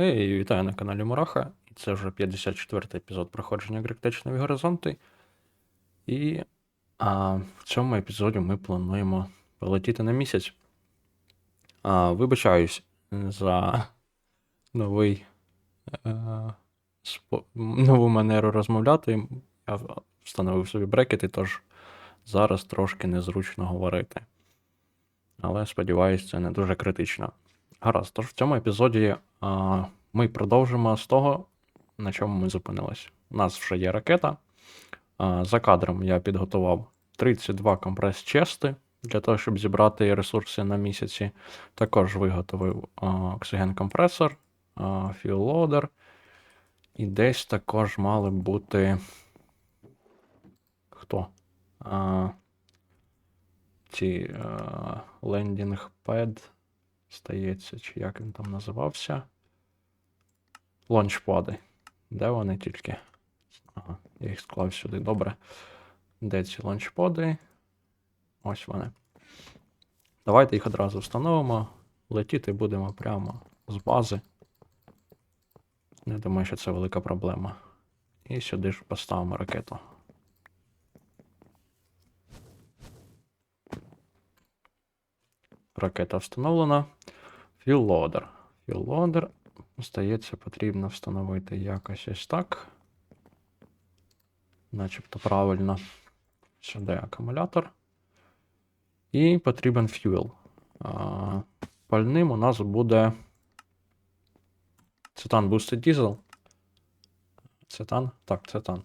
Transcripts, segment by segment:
Гей, вітаю на каналі Мураха. І це вже 54-й епізод проходження Гректечної горизонти. І а, в цьому епізоді ми плануємо полетіти на місяць. А, вибачаюсь за новий, е, спо- нову манеру розмовляти. Я встановив собі брекети, тож зараз трошки незручно говорити. Але сподіваюсь, це не дуже критично. Гаразд, тож в цьому епізоді а, ми продовжимо з того, на чому ми зупинились. У нас вже є ракета. А, за кадром я підготував 32 компрес-чести для того, щоб зібрати ресурси на місяці. Також виготовив оксиген-компресор, а, фіолодер. І десь також мали бути. Хто? А, ці лендінг пед, стається, чи як він там називався. Лончпади. Де вони тільки? Ага, я їх склав сюди. Добре. Де ці лончпади? Ось вони. Давайте їх одразу встановимо. Летіти будемо прямо з бази. Не думаю, що це велика проблема. І сюди ж поставимо ракету. Ракета встановлена. Філлодер. Філлодер, здається, потрібно встановити якось ось так. Начебто правильно. Сюди акумулятор. І потрібен. А, Пальним у нас буде Цетан Boosted Diesel. Цетан? Так, цетан.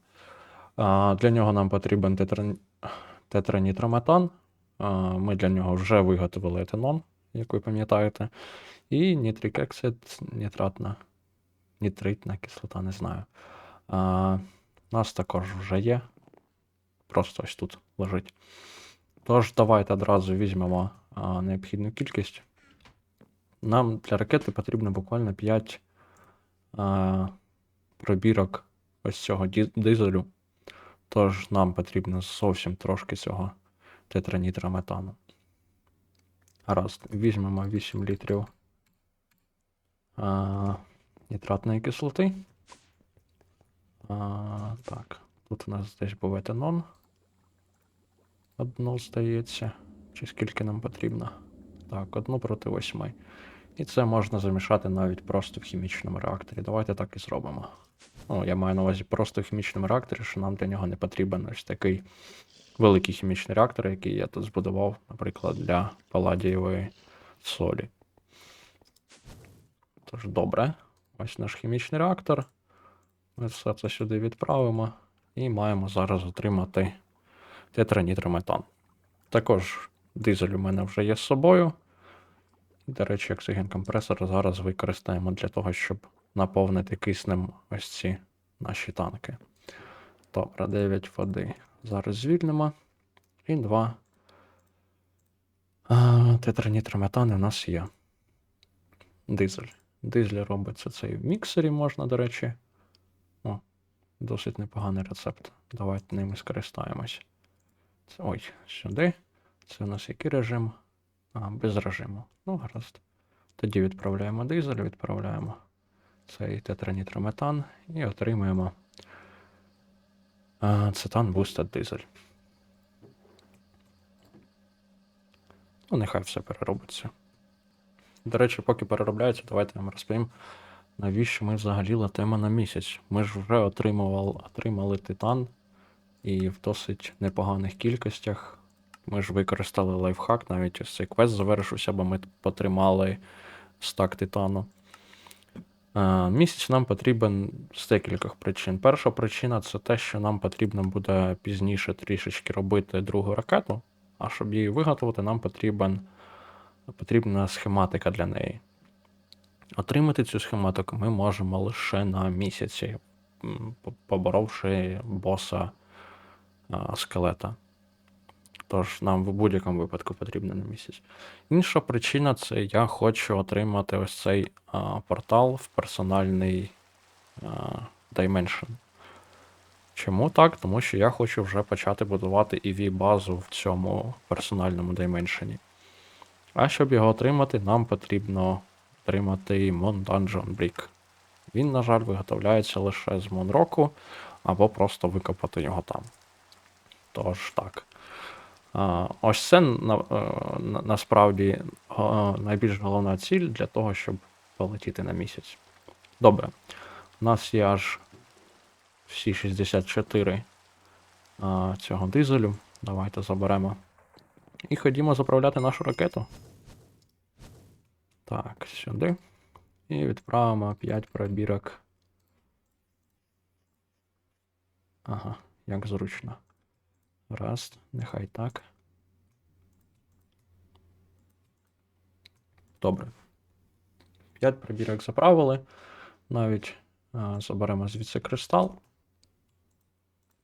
А, Для нього нам потрібен тетра... тетранітрометан. А, Ми для нього вже виготовили етанон, як ви пам'ятаєте. І нітрикексид, нітратна, нітритна кислота, не знаю. А, У нас також вже є. Просто ось тут лежить. Тож, давайте одразу візьмемо а, необхідну кількість. Нам для ракети потрібно буквально 5 а, пробірок ось цього дизелю. Тож нам потрібно зовсім трошки цього тетранітрометану. Гаразд, візьмемо 8 літрів а, нітратної кислоти. А, так, тут у нас десь був етанон. Одну, здається. Чи скільки нам потрібно? Так, одну проти восьми. І це можна замішати навіть просто в хімічному реакторі. Давайте так і зробимо. Ну, я маю на увазі просто в хімічному реакторі, що нам для нього не потрібен ось такий великий хімічний реактор, який я тут збудував, наприклад, для паладієвої солі. Тож, добре. Ось наш хімічний реактор. Ми все це сюди відправимо і маємо зараз отримати тетранітрометан. Також дизель у мене вже є з собою. До речі, оксиген-компресор зараз використаємо для того, щоб наповнити киснем ось ці наші танки. Добре, 9 води. Зараз звільнимо. І 2 тетранітрометани у нас є. Дизель. Дизель робиться цей в міксері, можна, до речі. О, досить непоганий рецепт. Давайте ним і скористаємось. Це, ой, сюди. Це у нас який режим? А, без режиму. Ну, гаразд. Тоді відправляємо дизель, відправляємо цей тетранітрометан і отримуємо а, цетан бустед дизель. Ну, нехай все переробиться. До речі, поки переробляється, давайте я вам розповім, навіщо ми взагалі летимо на місяць. Ми ж вже отримували, отримали титан і в досить непоганих кількостях. Ми ж використали лайфхак, навіть ось цей квест завершився, бо ми потримали стак титану. Е, Місяць нам потрібен з декількох причин. Перша причина це те, що нам потрібно буде пізніше трішечки робити другу ракету, а щоб її виготовити, нам потрібен, потрібна схематика для неї. Отримати цю схематику ми можемо лише на місяці, поборовши боса скелета. Тож нам в будь-якому випадку потрібно на місяць. Інша причина це я хочу отримати ось цей а, портал в персональний а, Dimension. Чому так? Тому що я хочу вже почати будувати EV базу в цьому персональному Dimension. А щоб його отримати, нам потрібно отримати Mon Dungeon Brick. Він, на жаль, виготовляється лише з Монроку, або просто викопати його там. Тож так. Ось це е, на, насправді найбільш головна ціль для того, щоб полетіти на місяць. Добре. У нас є аж всі 64 цього дизелю. Давайте заберемо. І ходімо заправляти нашу ракету. Так, сюди. І відправимо 5 пробірок. Ага, як зручно. Раз, нехай так. Добре. 5 пробірок заправили. Навіть а, заберемо звідси кристал.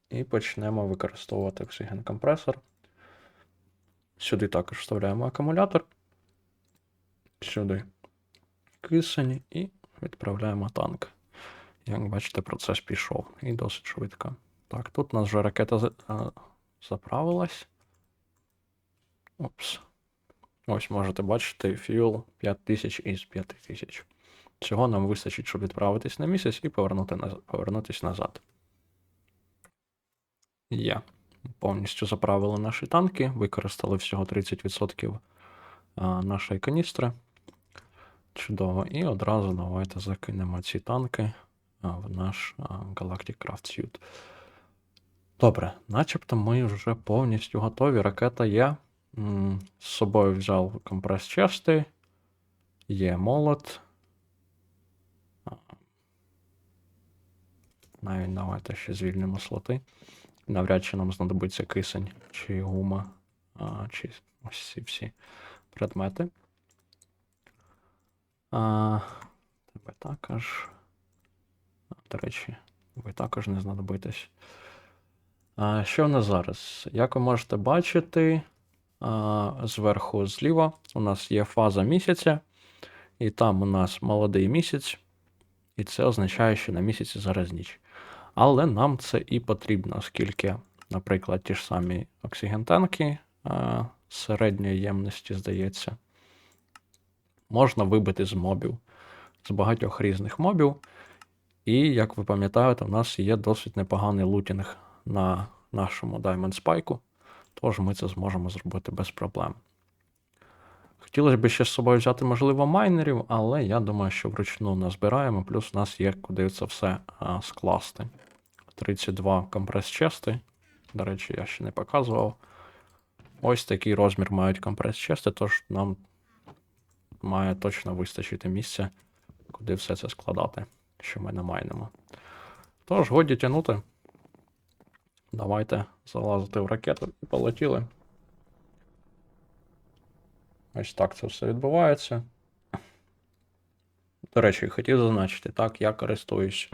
І почнемо використовувати оксиген-компресор. Сюди також вставляємо акумулятор. Сюди кисень і відправляємо танк. Як бачите, процес пішов і досить швидко. Так, тут у нас вже ракета за- заправилась. Опс. Ось можете бачити fuel 5000 із 5000. Цього нам вистачить, щоб відправитись на місяць і повернути повернутись назад. Є. Повністю заправили наші танки, використали всього 30% нашої каністри. Чудово. І одразу давайте закинемо ці танки в наш Galactic Craft Suit. Добре, начебто ми вже повністю готові. Ракета є. З собою взяв компрес-чести, є молот. Навіть давайте ще звільнимо слоти. Навряд чи нам знадобиться кисень чи гума, а, чи ось ці всі предмети. А, тебе також. До речі, ви також не знадобитесь. А, що в нас зараз? Як ви можете бачити, а, зверху зліва у нас є фаза місяця, і там у нас молодий місяць, і це означає, що на місяці зараз ніч. Але нам це і потрібно, оскільки, наприклад, ті ж самі оксигентанки середньої ємності, здається, можна вибити з мобів, з багатьох різних мобів. І, як ви пам'ятаєте, у нас є досить непоганий лутінг на нашому Diamond Spike, тож ми це зможемо зробити без проблем. Хотілося б ще з собою взяти, можливо, майнерів, але я думаю, що вручну назбираємо, плюс у нас є куди це все а, скласти. 32 компрес-чести. До речі, я ще не показував. Ось такий розмір мають компрес-чести, тож нам має точно вистачити місця, куди все це складати, що ми намайнемо. Тож, годі тягнути. Давайте залазити в ракету і полетіли. Ось так це все відбувається. До речі, хотів зазначити, так, я користуюсь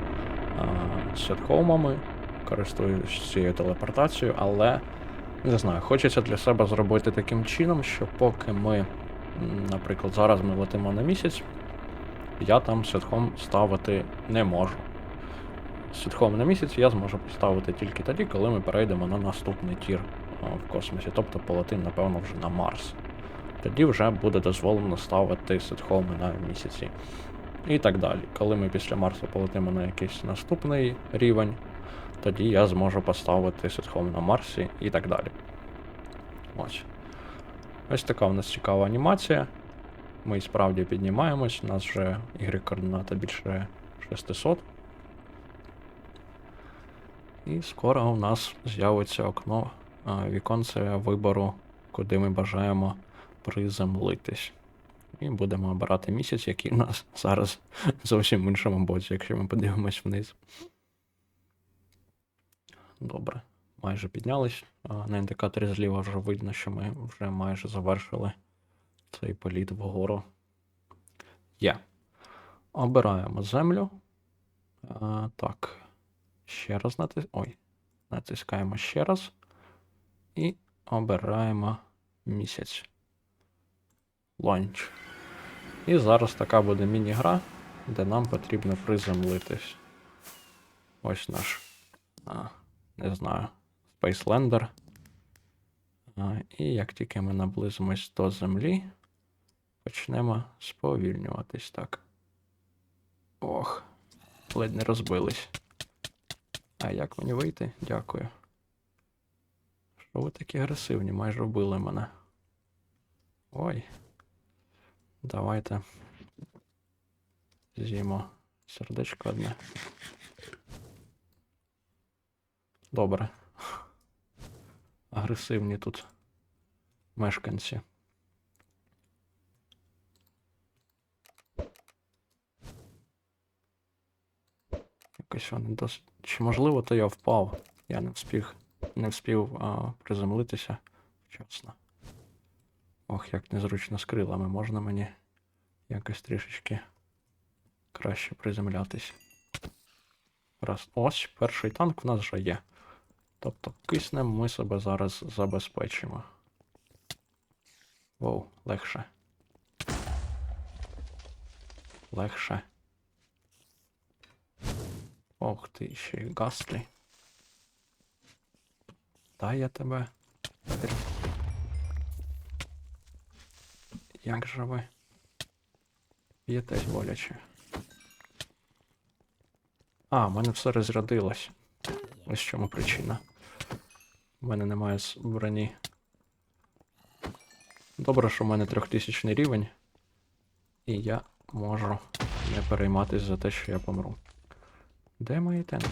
а, сетхоумами, користуюсь цією телепортацією, але не знаю, хочеться для себе зробити таким чином, що поки ми, наприклад, зараз ми летимо на місяць, я там сетхом ставити не можу. Сітхом на місяць я зможу поставити тільки тоді, коли ми перейдемо на наступний тір в космосі, тобто полетим, напевно, вже на Марс. Тоді вже буде дозволено ставити сетхоми на місяці. І так далі. Коли ми після Марсу полетимо на якийсь наступний рівень, тоді я зможу поставити сетхом на Марсі і так далі. Ось. Ось така у нас цікава анімація. Ми справді піднімаємось, у нас вже Y-координата більше 600. І скоро у нас з'явиться окно, віконце вибору, куди ми бажаємо приземлитись. І будемо обирати місяць, який у нас зараз зовсім в іншому боці, якщо ми подивимось вниз. Добре, майже піднялись. На індикаторі зліва вже видно, що ми вже майже завершили цей політ вгору. Є. Обираємо землю. А, так. Ще раз натис... Ой. Натискаємо ще раз. І обираємо місяць. Ланч. І зараз така буде міні-гра, де нам потрібно приземлитись. Ось наш, а, не знаю, Спейслендер. А, і як тільки ми наблизимось до землі, почнемо сповільнюватись так. Ох. ледь не розбились. А як мені вийти? Дякую. Що ви такі агресивні? Майже вбили мене. Ой. Давайте. З'їмо сердечко одне. Добре. Агресивні тут мешканці. Якось вони досить. Чи можливо, то я впав. Я не встиг, не встиг а, приземлитися вчасно. Ох, як незручно з крилами. Можна мені якось трішечки краще приземлятись. Раз. Ось, перший танк в нас вже є. Тобто киснем ми себе зараз забезпечимо. Воу, легше. Легше. Ох ти, ще й гаслі. Дай я тебе. Як же ви? Б'єтесь боляче. А, в мене все розрядилось. Ось в чому причина. У мене немає броні. Добре, що в мене трьохтисячний рівень. І я можу не перейматись за те, що я помру. Де мої тенки?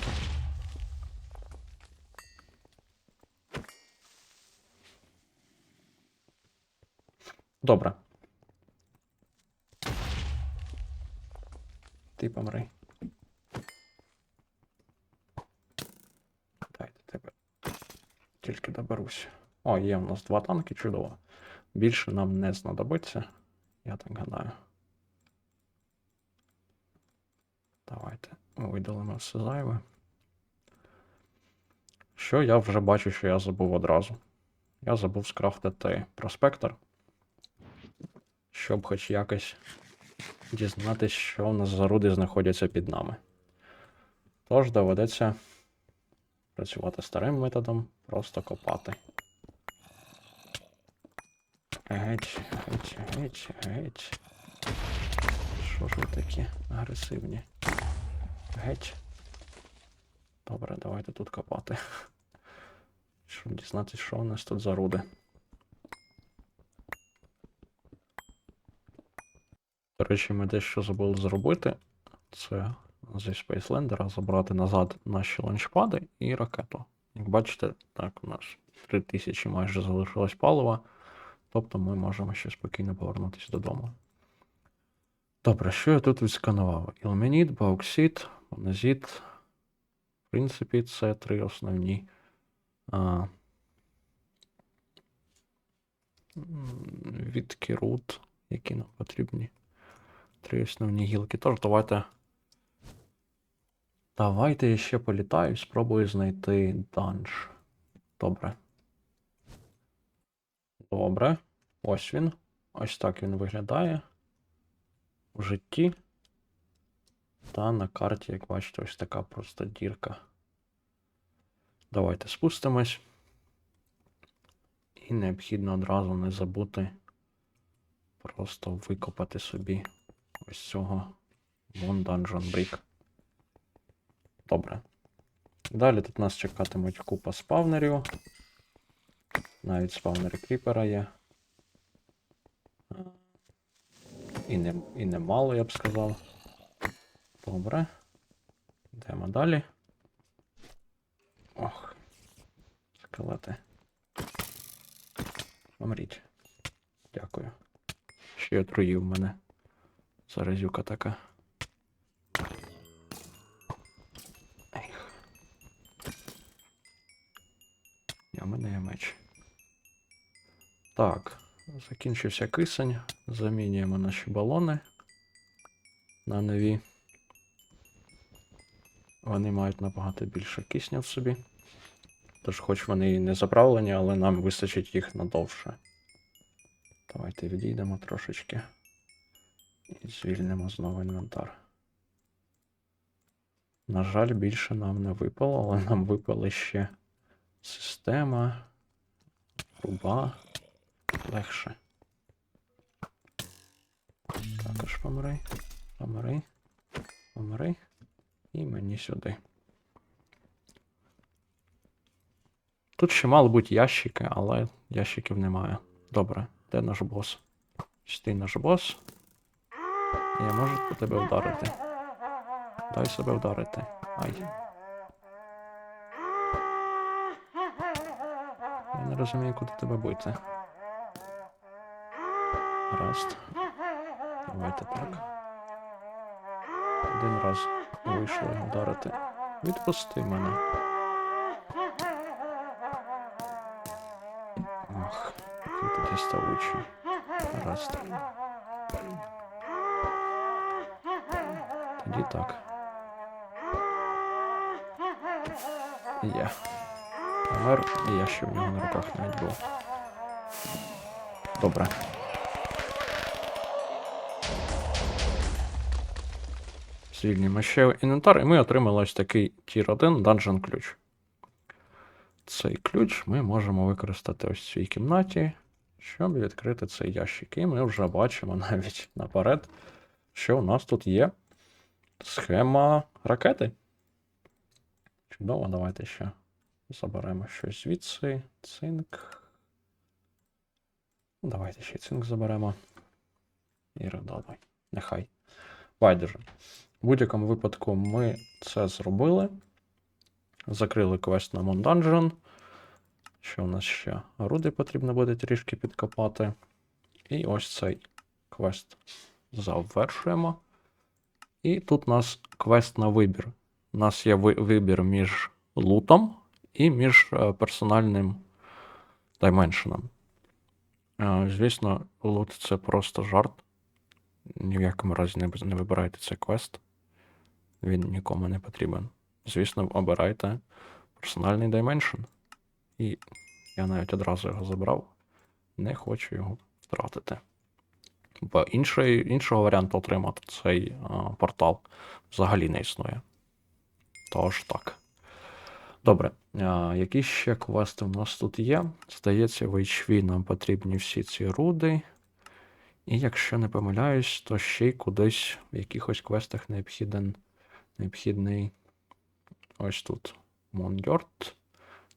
Добре. Ти помри. Дайте тебе. Тільки доберусь. О, є в нас два танки, чудово. Більше нам не знадобиться, я так гадаю. Давайте видалимо все зайве. Що я вже бачу, що я забув одразу. Я забув скрафтити проспектор, щоб хоч якось дізнатися, що у нас за руди знаходяться під нами. Тож доведеться працювати старим методом, просто копати. Геть, геть, геть, геть. Що ж ви такі агресивні? Геть. Добре, давайте тут копати. Щоб дізнатися, що у нас тут за руди. До речі, ми дещо забули зробити. Це зі Spacelender забрати назад наші ланчпади і ракету. Як бачите, так, у нас 3000 майже залишилось палива. Тобто ми можемо ще спокійно повернутися додому. Добре, що я тут відсканував? Ілменіт, бауксит, моназіт. В принципі, це три основні. А, відки рут, які нам потрібні. Три основні гілки. Тож давайте. Давайте я ще політаю, спробую знайти данж. Добре. Добре. Ось він. Ось так він виглядає. В житті. Та на карті, як бачите, ось така просто дірка. Давайте спустимось. І необхідно одразу не забути просто викопати собі ось цього Moon Dungeon Brick. Добре. Далі тут нас чекатимуть купа спавнерів. Навіть спавнери кріпера є. І, не, і немало, я б сказав. Добре. Йдемо далі. Ох. Скелети. Помріть. Дякую. Ще отруїв мене. Заразюка така. Я мене є меч. Так, закінчився кисень. Замінюємо наші балони на нові. Вони мають набагато більше кисню в собі. Тож, хоч вони і не заправлені, але нам вистачить їх надовше. Давайте відійдемо трошечки. І звільнимо знову інвентар. На жаль, більше нам не випало, але нам випали ще система, труба. Легше. Також помри. Помри. Помри. І мені сюди. Тут ще мали бути ящики, але ящиків немає. Добре, де наш бос? Ти наш бос. Я можу по тебе вдарити. Дай себе вдарити. Ай. Я не розумію, куди тебе бити. Гаразд. Давайте так. Один раз вийшло вдарити. Відпусти мене. Ох, який ти діставучий. Гаразд. Тоді так. Є. Помер, і я ще в нього на руках навіть був. Добре. Звільнимо ще інвентар, і ми отримали ось такий тір 1 Dungeon ключ. Цей ключ ми можемо використати ось в цій кімнаті, щоб відкрити цей ящик. І ми вже бачимо навіть наперед, що у нас тут є схема ракети. Чудово, давайте ще заберемо щось звідси. Цинк. Ну, Давайте ще цинк заберемо. І радовий. Нехай. Байдуже. В будь-якому випадку ми це зробили. Закрили квест на Dungeon. Що у нас ще? Руди потрібно буде трішки підкопати. І ось цей квест завершуємо. І тут у нас квест на вибір. У нас є вибір між лутом і між е, персональним дайменшеном. Е, Звісно, лут це просто жарт. Ні в якому разі не, вибирайте цей квест. Він нікому не потрібен. Звісно, обирайте персональний дайменшн. І я навіть одразу його забрав. Не хочу його втратити. Бо іншої, іншого варіанту отримати цей а, портал взагалі не існує. Тож так. Добре. А, які ще квести в нас тут є? Здається, в HV нам потрібні всі ці руди. І якщо не помиляюсь, то ще й кудись в якихось квестах необхіден, необхідний ось тут Мондьорт.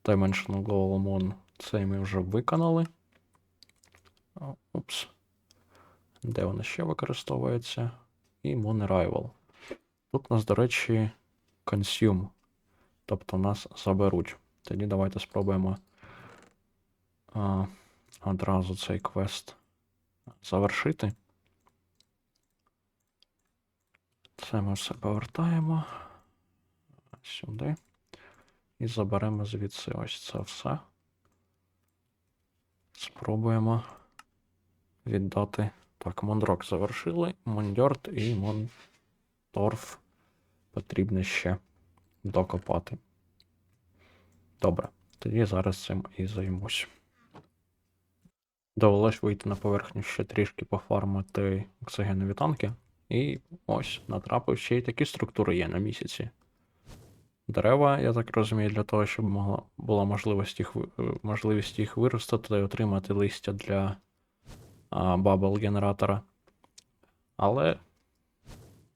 Dimensional Global Mon. Цей ми вже виконали. Упс. Де воно ще використовується? І Moon Arrival. Тут нас, до речі, Consume. Тобто нас заберуть. Тоді давайте спробуємо а, одразу цей квест завершити. Це ми все повертаємо сюди. І заберемо звідси ось це все. Спробуємо віддати. Так, Мондрок завершили. Мондьорт і Монторф потрібно ще докопати. Добре, тоді зараз цим і займусь. Довелось вийти на поверхню ще трішки пофармити оксигенові танки. І ось натрапив ще й такі структури є на місяці. Дерева, я так розумію, для того, щоб могла, була можливість їх, е, можливість їх виростити і отримати листя для бабл-генератора. Але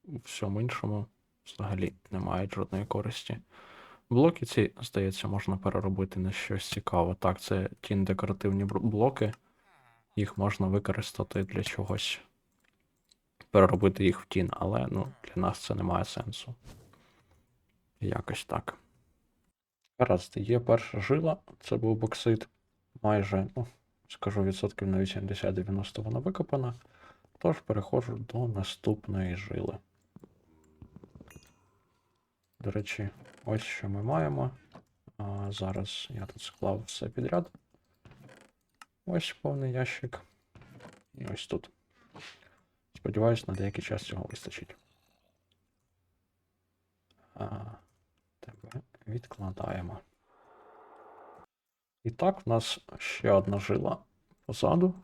у всьому іншому взагалі немає жодної користі. Блоки ці, здається, можна переробити на щось цікаве. Так, це ті декоративні блоки. Їх можна використати для чогось. Переробити їх в тін, але ну, для нас це не має сенсу. Якось так. Гаразд, є перша жила, це був боксит. Майже, ну, скажу, відсотків на 80-90 вона викопана. Тож переходжу до наступної жили. До речі, ось що ми маємо. А, зараз я тут склав все підряд. Ось повний ящик. І ось тут. Сподіваюсь, на деякий час цього вистачить. А, тебе відкладаємо. І так, в нас ще одна жила позаду.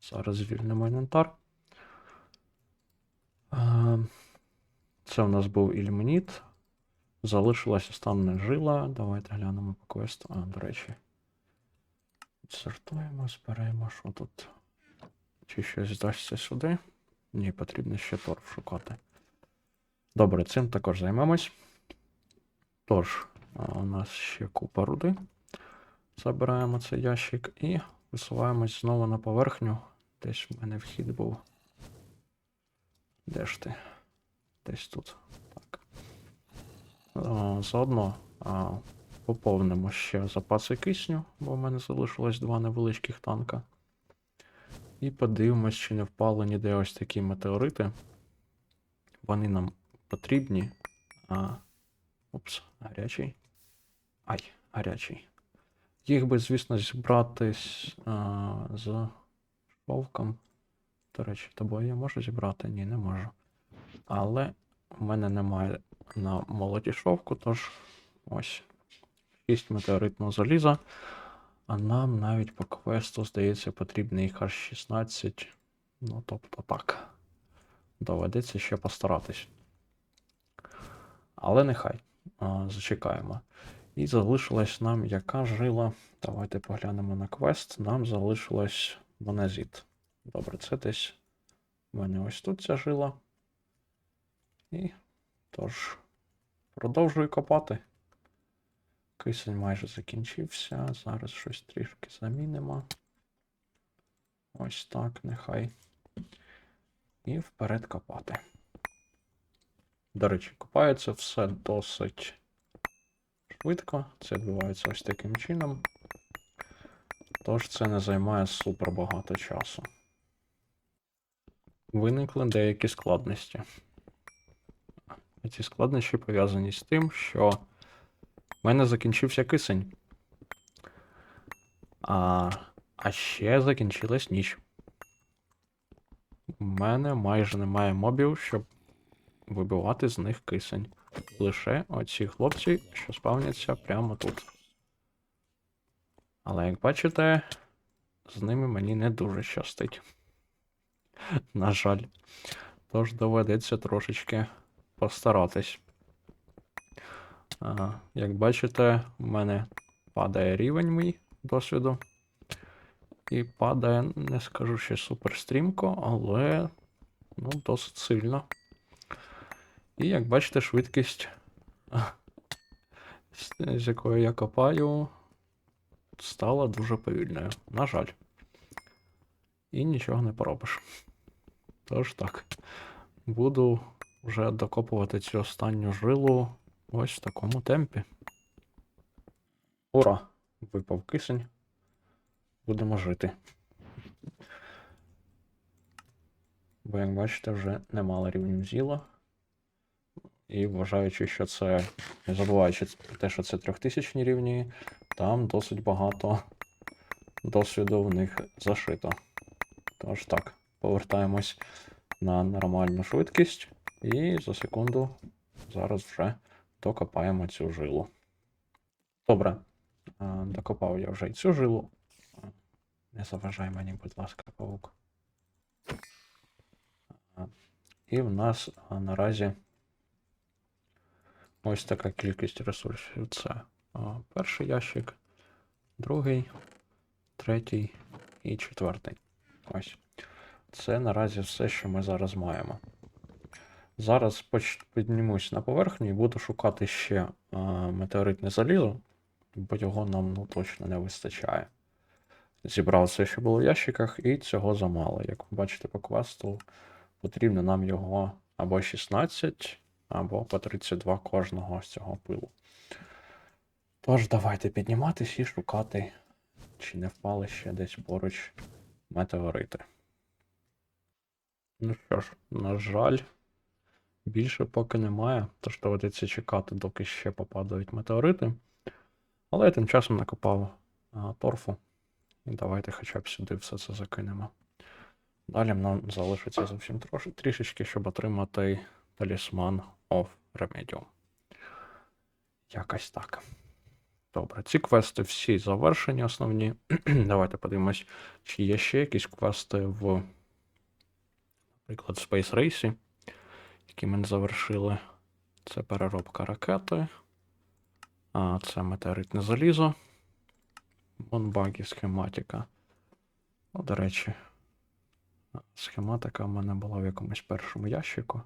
Зараз звільнимо інвентар. Це у нас був ілюмініт. Залишилась остання жила. Давайте глянемо по квесту. А, до речі. Сортуємо, зберемо, що тут. Чи щось здасться сюди? Ні, потрібно ще торф шукати. Добре, цим також займемось. Тож, у нас ще купа руди. Забираємо цей ящик і висуваємось знову на поверхню. Десь в мене вхід був. Де ж ти? Десь тут. Так. А, заодно а, поповнимо ще запаси кисню, бо в мене залишилось два невеличких танка. І подивимось, чи не впали ніде ось такі метеорити. Вони нам потрібні. А... Упс, гарячий. Ай, гарячий. Їх би, звісно, зібрати з, а, з шовком. До речі, тобою я можу зібрати? Ні, не можу. Але в мене немає на молоді шовку, тож ось 6 метеоритного заліза. А нам навіть по квесту, здається, потрібний аж 16. Ну, тобто так. Доведеться ще постаратись. Але нехай. А, зачекаємо. І залишилась нам яка жила. Давайте поглянемо на квест. Нам залишилась моназіт. Добре, це десь в мене ось тут ця жила. І тож, продовжую копати. Кисень майже закінчився. Зараз щось трішки замінимо. Ось так, нехай. І вперед копати. До речі, копається все досить швидко. Це відбувається ось таким чином. Тож це не займає супер багато часу. Виникли деякі складності. Ці складнощі пов'язані з тим, що в мене закінчився кисень. А, а ще закінчилась ніч. У мене майже немає мобів, щоб вибивати з них кисень. Лише оці хлопці, що спавняться прямо тут. Але як бачите, з ними мені не дуже щастить. На жаль. Тож доведеться трошечки постаратись. Як бачите, у мене падає рівень мій досвіду. І падає, не скажу ще супер стрімко, але ну, досить сильно. І як бачите, швидкість, з- якою я копаю, стала дуже повільною. На жаль. І нічого не поробиш. Тож так. Буду вже докопувати цю останню жилу ось в такому темпі. Ура! Випав кисень. Будемо жити. Бо, як бачите, вже немало рівнів зіла. І вважаючи, що це. Не забуваючи про те, що це трьохтисячні рівні, там досить багато досвіду в них зашито. Тож так, повертаємось на нормальну швидкість, і за секунду зараз вже докопаємо цю жилу. Добре, докопав я вже і цю жилу. Не заважай мені, будь ласка, павук. І в нас наразі ось така кількість ресурсів. Це перший ящик, другий, третій і четвертий. Ось. Це наразі все, що ми зараз маємо. Зараз піднімусь на поверхню і буду шукати ще метеоритне залізо, бо його нам ну, точно не вистачає. Зібрав все, що було в ящиках, і цього замало. Як ви бачите по квесту, потрібно нам його або 16, або по 32 кожного з цього пилу. Тож, давайте підніматись і шукати, чи не впали ще десь поруч метеорити. Ну що ж, на жаль, більше поки немає, тож доведеться чекати, доки ще попадають метеорити. Але я тим часом накопав а, торфу. І давайте хоча б сюди все це закинемо. Далі нам залишиться зовсім трішечки, щоб отримати талісман of Remedium. Якось так. Добре, ці квести всі завершені, основні. Давайте подивимось, чи є ще якісь квести в, наприклад, Space Race, які ми не завершили. Це переробка ракети. А, це метеоритне залізо. Монбагі схематика. Ну, до речі, схематика в мене була в якомусь першому ящику.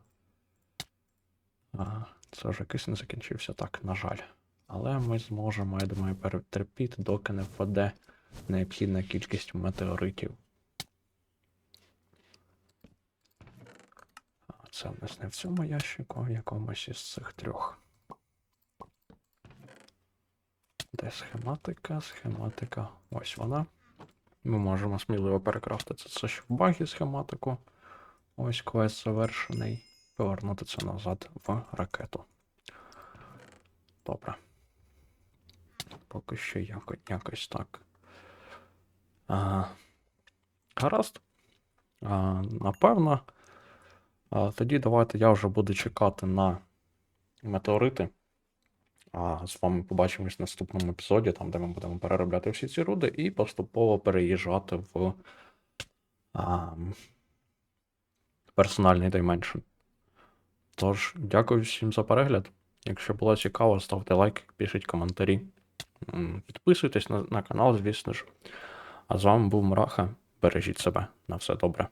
Це вже кисень закінчився, так, на жаль. Але ми зможемо, я думаю, перетерпіти, доки не впаде необхідна кількість метеоритів. Це в нас не в цьому ящику, а в якомусь із цих трьох. Де схематика, схематика. Ось вона. Ми можемо сміливо перекрафтити це ще в багі схематику. Ось квест завершений. Повернути це назад в ракету. Добре. Поки що якось, якось так. А, гаразд. А, напевно. А, тоді давайте я вже буду чекати на метеорити. А з вами побачимось в наступному епізоді, там, де ми будемо переробляти всі ці руди, і поступово переїжджати в а, персональний дайменшн. Тож, дякую всім за перегляд. Якщо було цікаво, ставте лайк, пишіть коментарі. Підписуйтесь на, на канал, звісно ж. А з вами був Мураха. Бережіть себе. На все добре.